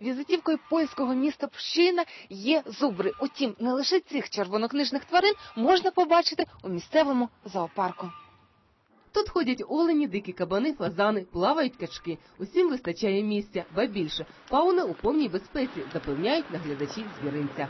візитівкою польського міста Пщина є зубри. Утім, не лише цих червонокнижних тварин можна побачити у місцевому зоопарку. Тут ходять олені, дикі кабани, фазани, плавають качки. Усім вистачає місця, ба більше. Фауна у повній безпеці, запевняють наглядачі звіринця.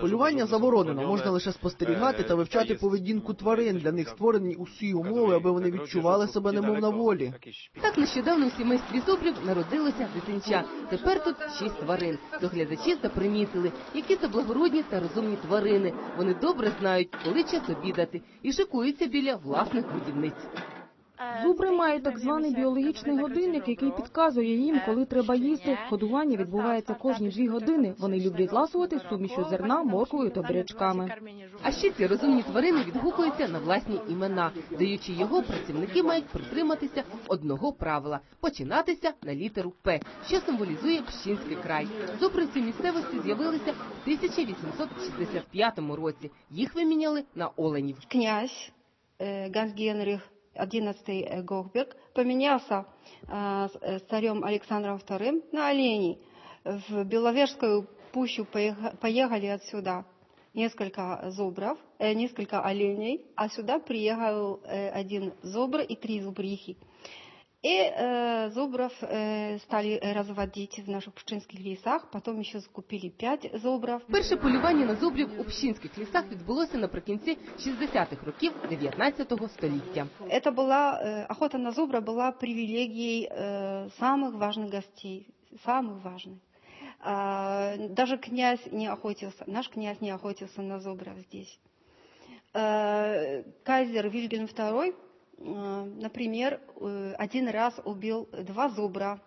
Полювання заборонено, можна лише спостерігати та вивчати поведінку тварин. Для них створені усі умови, аби вони відчували себе немов на волі. Так нещодавно у сімействі зубрів народилося дитинча. Тепер тут шість тварин. Доглядачі запримітили, які це благородні та розумні тварини. Вони добре знають, коли час обідати, і шикуються біля власних будівниць. Зубри мають так званий біологічний годинник, який підказує їм, коли треба їсти. Годування відбувається кожні дві години. Вони люблять ласувати сумішю зерна, морквою та бурячками. А ще ці розумні тварини відгукуються на власні імена. Даючи його, працівники мають притриматися одного правила починатися на літеру П, що символізує Пщинський край. Зубри в цій місцевості з'явилися в 1865 році. Їх виміняли на оленів. князь э, Ганс Генрих XI Гохберг поменялся э, э, с царем Александром II на оленей. В Беловежскую пущу поеха- поехали отсюда несколько зубров, э, несколько оленей, а сюда приехал э, один зубр и три зубрихи. И э, зубров э, стали разводить в наших пшинских лесах, потом еще закупили пять зубров. Перше полювання на зубрів у пщинських лісах відбулося наприкінці 60-х років 19 століття. Это была э, охота на зубра была привилегией э, самых важных гостей, самых важных. А, даже князь не охотился, наш князь не охотился на зубров здесь. Э, Кайзер Вильгельм II, э, например, э, один раз убил два зубра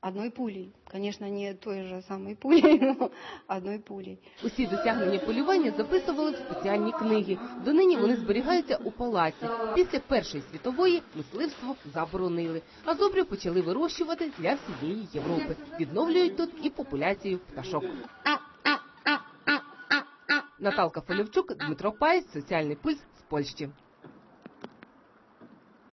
одной пулей. Конечно, не той же самой пулей, но одной пулей. Усі досягнення полювання записували в спеціальні книги. Донині вони зберігаються у палаці. Після Першої світової мисливство заборонили, а зубрів почали вирощувати для всієї Європи. Відновлюють тут і популяцію пташок. Наталка Фолівчук, Дмитро Паєць, Соціальний пульс з Польщі.